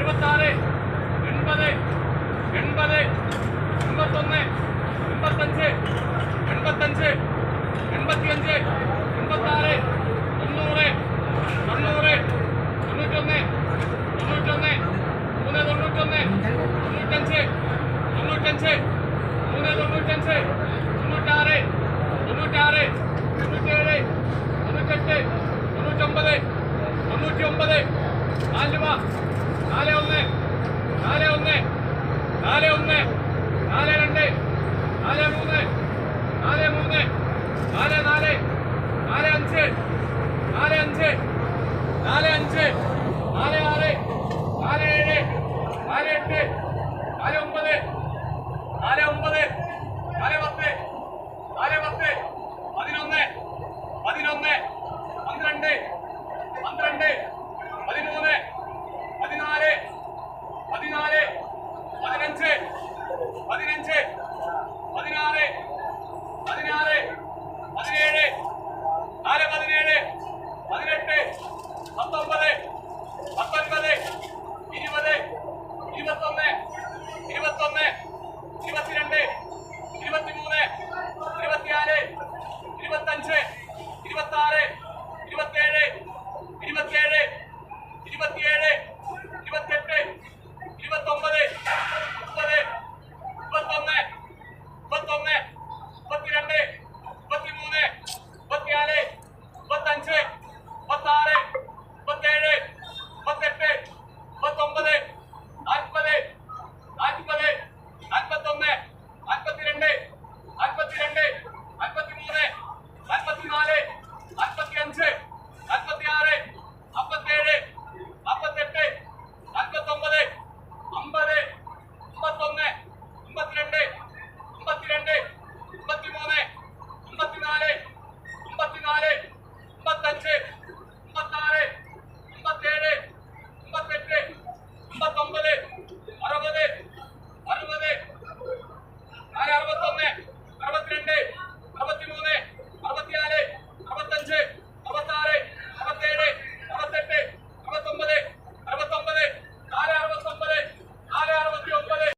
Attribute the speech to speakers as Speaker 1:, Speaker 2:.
Speaker 1: എഴുപത്താറ് എൺപത് എൺപത് എൺപത്തൊന്ന് എൺപത്തഞ്ച് എൺപത്തഞ്ച് എൺപത്തിയഞ്ച് എൺപത്താറ് തൊണ്ണൂറ് തൊണ്ണൂറ് തൊണ്ണൂറ്റൊന്ന് തൊണ്ണൂറ്റൊന്ന് മൂന്ന് തൊണ്ണൂറ്റൊന്ന് തൊണ്ണൂറ്റഞ്ച് തൊണ്ണൂറ്റഞ്ച് മൂന്ന് തൊണ്ണൂറ്റഞ്ച് തൊണ്ണൂറ്റാറ് തൊണ്ണൂറ്റാറ് തൊണ്ണൂറ്റേഴ് തൊണ്ണൂറ്റെട്ട് തൊണ്ണൂറ്റൊമ്പത് തൊണ്ണൂറ്റി ഒമ്പത് ആലുവ നാല് ഒന്ന്. നാല് ഒന്ന്. നാല് ഒന്ന്. നാല് രണ്ട്. നാല് മൂന്ന്. നാല് മൂന്ന്. നാല് നാല്. നാല് അഞ്ച്. നാല് അഞ്ച്. നാല് അഞ്ച്. നാല് ആറ്. നാല് ഏഴ്. നാല് എട്ട്. നാല് ഒമ്പത്. നാല് ഒമ്പത്. നാല് പത്ത്. നാല് പത്ത്. പതിനൊന്ന്. പതിനൊന്ന്. പന്ത്രണ്ട്. പന്ത്രണ്ട്. പതിമൂന്ന്. പതിനഞ്ച് പതിനാറ് പതിനാറ് പതിനേഴ് നാല് പതിനേഴ് പതിനെട്ട് പത്തൊമ്പത് പത്തൊൻപത് ഇരുപത് ഇരുപത്തൊന്ന് ഇരുപത്തൊന്ന് ഇരുപത്തിരണ്ട്